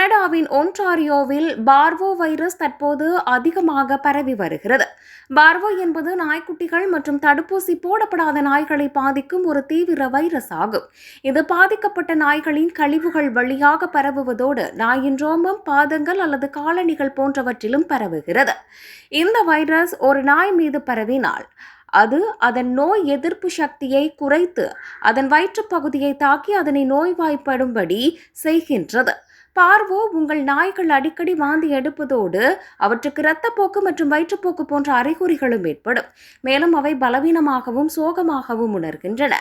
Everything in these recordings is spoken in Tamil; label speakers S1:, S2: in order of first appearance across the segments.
S1: கனடாவின் ஒன்டாரியோவில் பார்வோ வைரஸ் தற்போது அதிகமாக பரவி வருகிறது. பார்வோ என்பது நாய்க்குட்டிகள் மற்றும் தடுப்பூசி போடப்படாத நாய்களை பாதிக்கும் ஒரு தீவிர வைரஸ் ஆகும். இது பாதிக்கப்பட்ட நாய்களின் கழிவுகள் வழியாக பரவுவதோடு நாயின் ரோமம் பாதங்கள் அல்லது காலணிகள் போன்றவற்றிலும் பரவுகிறது. இந்த வைரஸ் ஒரு நாய் மீது பரவினால் அது அதன் நோய் எதிர்ப்பு சக்தியை குறைத்து அதன் வயிற்றுப்பகுதியை தாக்கி அதனை நோய்வாய்ப்படும்படி செய்கின்றது. பார்வோ உங்கள் நாய்கள் அடிக்கடி வாந்தி எடுப்பதோடு அவற்றுக்கு இரத்தப்போக்கு மற்றும் வயிற்றுப்போக்கு போன்ற அறிகுறிகளும் ஏற்படும். மேலும் அவை பலவீனமாகவும் சோகமாகவும் உணர்கின்றன.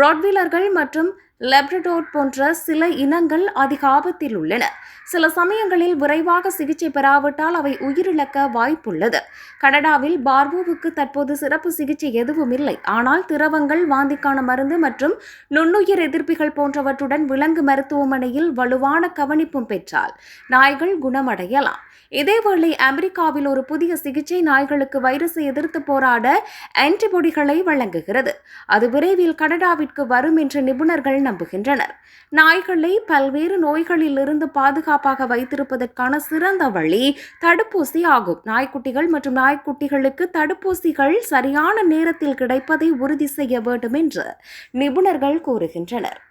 S1: ராட்வீலர்கள் மற்றும் லெப்ரடோர் போன்ற சில இனங்கள் அதிக ஆபத்தில் உள்ளன. சில சமயங்களில் விரைவாக சிகிச்சை பெறாவிட்டால் அவை உயிரிழக்க வாய்ப்புள்ளது. கனடாவில் பார்வோவுக்கு தற்போது சிறப்பு சிகிச்சை எதுவும் இல்லை. ஆனால் திரவங்கள் வாந்திக்கான மருந்து மற்றும் நுண்ணுயிர் எதிர்ப்பிகள் போன்றவற்றுடன் விலங்கு மருத்துவமனையில் வலுவான கவனிப்பும் பெற்றால் நாய்கள் குணமடையலாம். இதேவேளை அமெரிக்காவில் ஒரு புதிய சிகிச்சை நாய்களுக்கு வைரஸை எதிர்த்து போராட ஆன்டிபாடிகளை வழங்குகிறது. அது விரைவில் கனடாவிற்கு வரும் என்று நிபுணர்கள் நம்புகின்றனர். நாய்களை பல்வேறு நோய்களில் இருந்து பாதுகாப்பாக வைத்திருப்பதற்கான சிறந்த வழி தடுப்பூசி ஆகும். நாய்க்குட்டிகள் மற்றும் நாய்க்குட்டிகளுக்கு தடுப்பூசிகள் சரியான நேரத்தில் கிடைப்பதை உறுதி செய்ய வேண்டும் என்று நிபுணர்கள் கூறுகின்றனர்.